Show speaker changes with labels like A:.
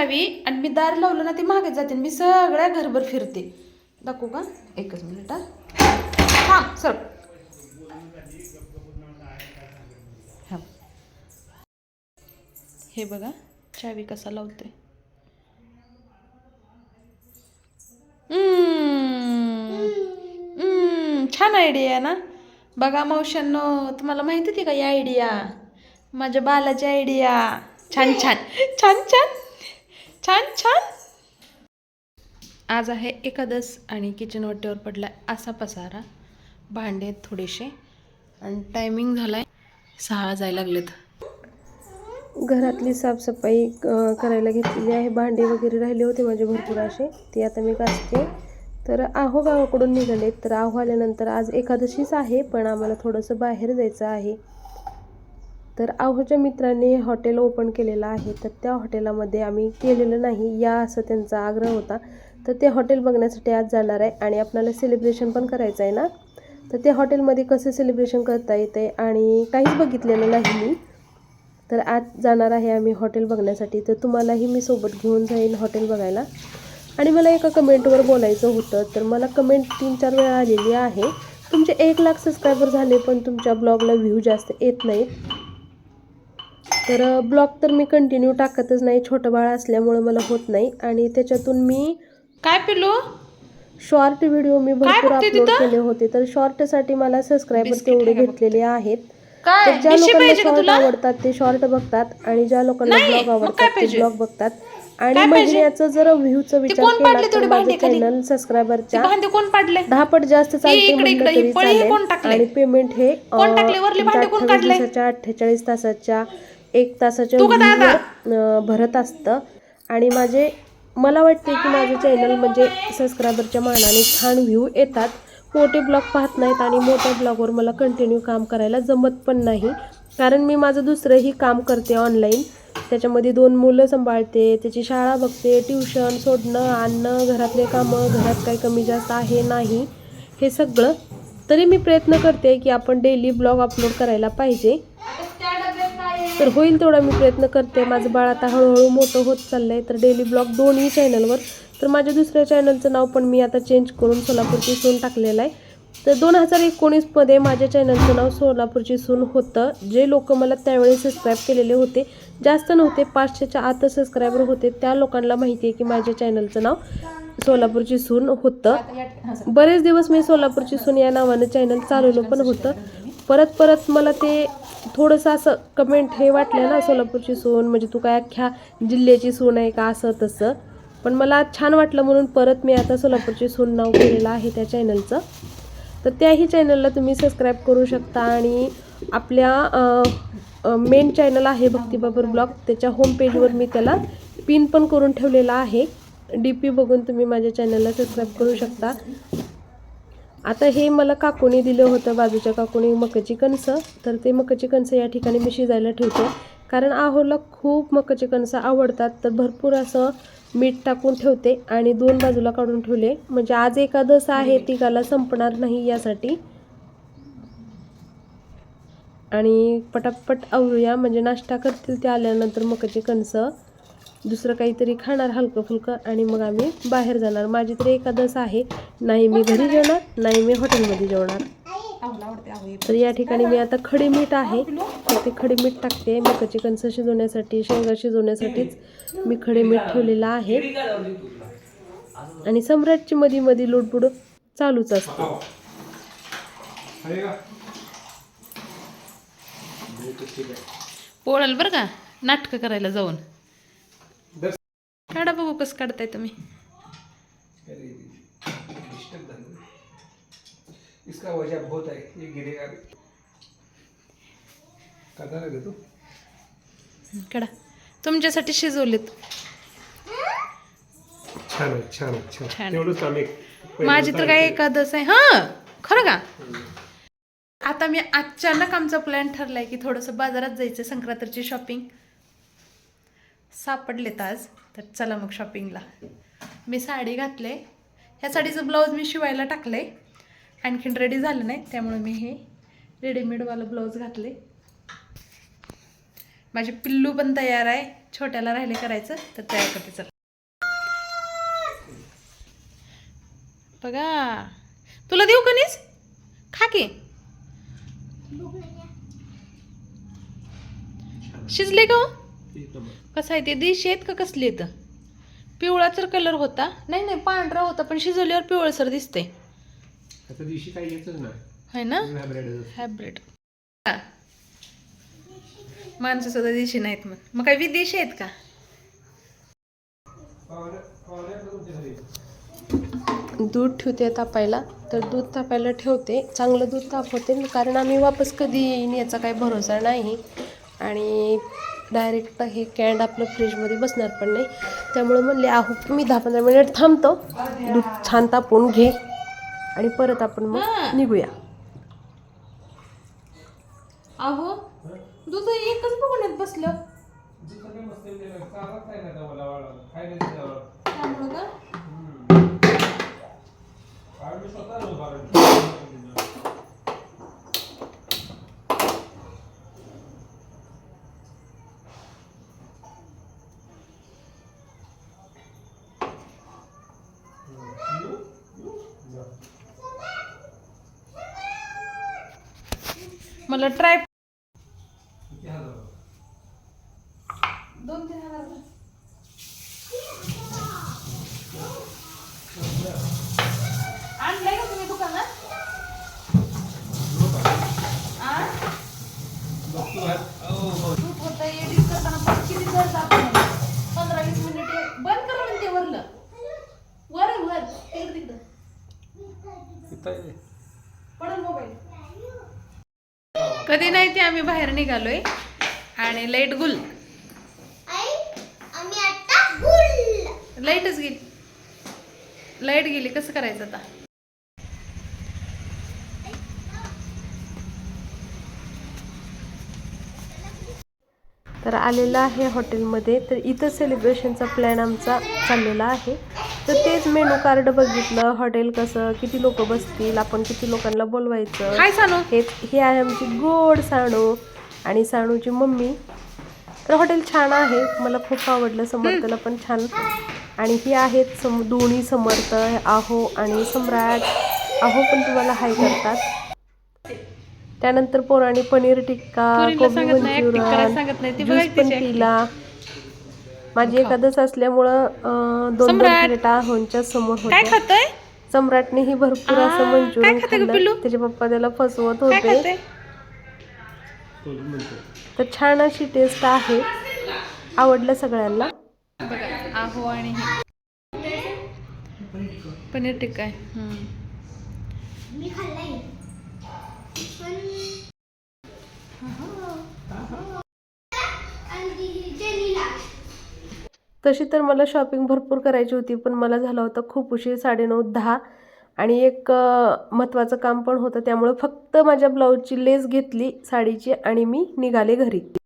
A: दहावी आणि मी दार लावलं ना ते मागे जाते मी सगळ्या घरभर फिरते. दाखवू का? एकच मिनिट हां. सर. हा. हे बघा चावी कसा लावते? छान आयडिया आहे ना? बघा मावशांनो तुम्हाला माहिती होती का ही आयडिया माझ्या बालाची आयडिया छान छान. छान छान. छान छान. आज आहे एकादस आणि किचन वाटेवर पडला असा पसारा. भांडे आहेत थोडेसे. आणि टायमिंग झालाय. सहा जायला लागलेत.
B: घरातली साफसफाई करायला घेतलेली आहे. भांडे वगैरे राहिले होते माझे भरपूर असे. ते आता मी घासते. तर आहो गावाकडून निघाले तर आहो आल्यानंतर आज एकादशीच आहे पण आम्हाला थोडंसं बाहेर जायचं आहे. तर आहोच्या मित्रांनी हॉटेल ओपन केलेलं आहे. तर त्या हॉटेलामध्ये आम्ही केलेलं नाही या असं त्यांचा आग्रह होता. तर ते हॉटेल बघण्यासाठी आज जाणार आहे आणि आपल्याला सेलिब्रेशन पण करायचं आहे ना? तर ते हॉटेलमध्ये कसं सेलिब्रेशन करता येते आणि काहीच बघितलेलं नाही मी. तर आज जाणार आहे आम्ही हॉटेल बघण्यासाठी. तर तुम्हालाही मी सोबत घेऊन जाईन हॉटेल बघायला. आणि मला एका कमेंटवर बोलायचं होतं. तर मला कमेंट तीन चार वेळा आलेली आहे. तुमचे एक लाख सबस्क्रायबर झाले पण तुमच्या ब्लॉगला व्ह्यू जास्त येत नाहीत तर ब्लॉग तर मी कंटिन्यू टाकतच नाही. छोटं बाळ असल्यामुळं मला होत नाही. आणि त्याच्यातून मी
A: काय पिलो
B: शॉर्ट व्हिडिओ मी भरपूर अपलोड? केले होते. तर शॉर्टसाठी मला सबस्क्रायबर तेवढे भेटलेले आहेत. तर ज्या लोकांना शॉर्ट आवडतात ते शॉर्ट बघतात. आणि ज्या लोकांना ब्लॉग आवडतात ते? ब्लॉग बघतात. आणि? महिन्याचं जर व्ह्यूचा विचार केला तर माझं? चॅनल सबस्क्रायबरच्या दहा पट जास्त चालते
A: इकडे,
B: तरी चालेल? आणि पेमेंट हे अठ्ठेचाळीस तासाच्या एक तासाच्या भरत असतं. आणि माझे मला वाटते की माझं चॅनल म्हणजे सबस्क्रायबरच्या मानाने छान व्ह्यू येतात. मोठे ब्लॉग पाहत नाहीत आणि मोठ्या ब्लॉगवर मला कंटिन्यू काम करायला जमत पण नाही. कारण मी माझं दुसरंही काम करते ऑनलाईन त्याच्यामध्ये दोन मुलं सांभाळते त्याची शाळा बघते ट्युशन सोडणं आणणं घरातले कामं घरात काही कमी जास्त आहे नाही हे सगळं. तरी मी प्रयत्न करते की आपण डेली ब्लॉग अपलोड करायला पाहिजे. तर होईल तेवढा मी प्रयत्न करते. माझं बाळ आता हळूहळू मोठं होत चाललं आहे तर डेली ब्लॉग दोन्ही चॅनलवर तर माझ्या दुसऱ्या चॅनलचं नाव पण मी आता चेंज करून सोलापूरची सून टाकलेलं आहे. तर दोन हजार एकोणीसमध्ये माझ्या चॅनलचं नाव सोलापूरची सून होतं. जे लोक मला त्यावेळी सबस्क्राईब केलेले होते जास्त नव्हते पाचशेच्या आत सबस्क्रायबर होते त्या लोकांना माहिती आहे की माझ्या चॅनलचं नाव सोलापूरची सून होतं. बरेच दिवस मी सोलापूरची सून या नावानं चॅनल चालवलं पण होतं. परत परत मला ते थोडंसं असं कमेंट हे वाटलं ना सोलापूरची सून म्हणजे तू काय अख्ख्या जिल्ह्याची सून आहे का असं तसं. पण मला छान वाटलं म्हणून परत मी आता सोलापूरची सून नाव केलेलं आहे त्या चॅनलचं तर त्याही चॅनलला तुम्ही सबस्क्राईब करू शकता आणि आपल्या मेन चॅनल आहे भक्तिबाबर ब्लॉग. त्याच्या होम पेजवर मी त्याला पिन पण करून ठेवलेला आहे. डी पी बघून तुम्ही माझ्या चॅनलला सबस्क्राईब करू शकता. आता हे मला काकूने दिलं होतं बाजूच्या काकूने मकाची कणसं. तर ते मकाची कणसं या ठिकाणी मी शिजायला ठेवते. कारण आहोला खूप मकाची कणसं आवडतात. तर भरपूर असं मीठ टाकून ठेवते आणि दोन बाजूला काढून ठेवले. म्हणजे आज एकादस आहे तिघाला संपणार नाही यासाठी. आणि पटापट आवरूया. म्हणजे नाश्ता करतील ते आल्यानंतर मकाची कणसं. दुसरं काहीतरी खाणार हलकं फुलकं आणि मग आम्ही बाहेर जाणार. माझी तरी एकादस आहे. नाही मी घरी जेवणार नाही मी हॉटेलमध्ये जेवणार. तर या ठिकाणी मी आता खडी मीठ आहे. ते खडी मीठ टाकते. मग कणसं शिजवण्यासाठी शेंगा शिजवण्यासाठीच मी खडे मीठ ठेवलेलं आहे. आणि सम्राटची मधी मधी लुडबुड चालूच असते.
A: पोळल बरं का? नाटकं करायला जाऊन. काढा बघू कसं काढताय तुम्ही
C: इसका वजह बहुत है ये गिरेगा भी करना लगे तू
A: काढा तुमच्यासाठी शिजवलेत
C: छान आहे छान आहे
A: छान.
C: छान तेवढंच आम्ही
A: माझी तर काय एकादस आहे हां खरं का आता मी अचानक आमचा प्लॅन ठरलाय की थोडंसं बाजारात जायचं संक्रांतीची शॉपिंग सापडलेत आज तर चला मग शॉपिंगला मी साडी घातले. ह्या साडीचं ब्लाऊज मी शिवायला टाकलंय. आणखीन रेडी झालं नाही त्यामुळे मी हे रेडीमेडवालं ब्लाऊज घातले माझे पिल्लू पण तयार आहे. छोट्याला राहिले करायचं तर तयार करते. चला. बघा. तुला देऊ कणीस खा की. शिजले का हो? कसं आहे ते? देशी आहेत का कसली येतं पिवळा तर कलर होता. नाही नाही पांढरा होता पण शिजवल्यावर पिवळसर दिसते
C: आता दिवशी काही येतच नाही.
A: ना? माणसं सुद्धा देशी नाहीत मग मग काय विदेशी आहेत का?
B: दूध ठेवते तापायला. तर दूध तापायला ठेवते. चांगलं दूध तापवते. कारण आम्ही वापस कधी येईन याचा काही भरोसा नाही. आणि डायरेक्ट हे कॅन्ड आपलं फ्रीजमध्ये बसणार पण नाही. त्यामुळे म्हणले आहो मी दहा पंधरा मिनिट थांबतो. दूध छान तापवून घे. आणि परत आपण मग निघूया.
A: अहो दूध एकच बघून बसलं त्यामुळं का मला ट्राय दोन तीन हजार आणलंय का तुम्ही दुकानात? दूध होतं, करताना किती जातं. पंधरा वीस मिनिट बंद कर म्हणते वरलं. वर आहे, वर तिकडं. तिकडं पडल मोबाईल कधी नाही ते आम्ही बाहेर निघालोय. आणि लाइट गुल. लाईटच गेली. लाइट गेली कसं करायचं आता?
B: तर आलेलं आहे हॉटेलमध्ये. तर इथं सेलिब्रेशनचा प्लॅन आमचा चाललेला आहे. तर तेच मेनू कार्ड बघितलं हॉटेल कसं किती लोक बसतील आपण किती लोकांना बोलवायचं.
A: काय सांगू
B: हे ही आहे आमची गोड साणू आणि साणूची मम्मी. तर हॉटेल छान आहे मला खूप आवडलं समर्थला पण छान. आणि ही आहेत सम दोन्ही समर्थ आहो आणि सम्राट. आहो पण तुम्हाला हाय करतात. त्यानंतर पोराणी पनीर टिक्का कोबी मंचुरियन ज्यूस पण. पिला. माझी एकादश असल्यामुळं दोन. प्लेट समोर होत्या.
A: खातोय?
B: सम्राटनेही भरपूर असं मंचुरियन खाल्लं? त्याचे पप्पा त्याला फसवत होते. तर छान अशी टेस्ट आहे. आवडलं सगळ्यांना?
A: बघा आहो आणि हे. पनीर टिक्का आहे.
B: तशी तर मला शॉपिंग भरपूर करायची होती पण मला झाला होता खूप उशीर साडेनऊ दहा. आणि एक महत्त्वाचं काम पण होतं त्यामुळे फक्त माझ्या ब्लाऊजची लेस घेतली साडीची आणि मी निघाले घरी.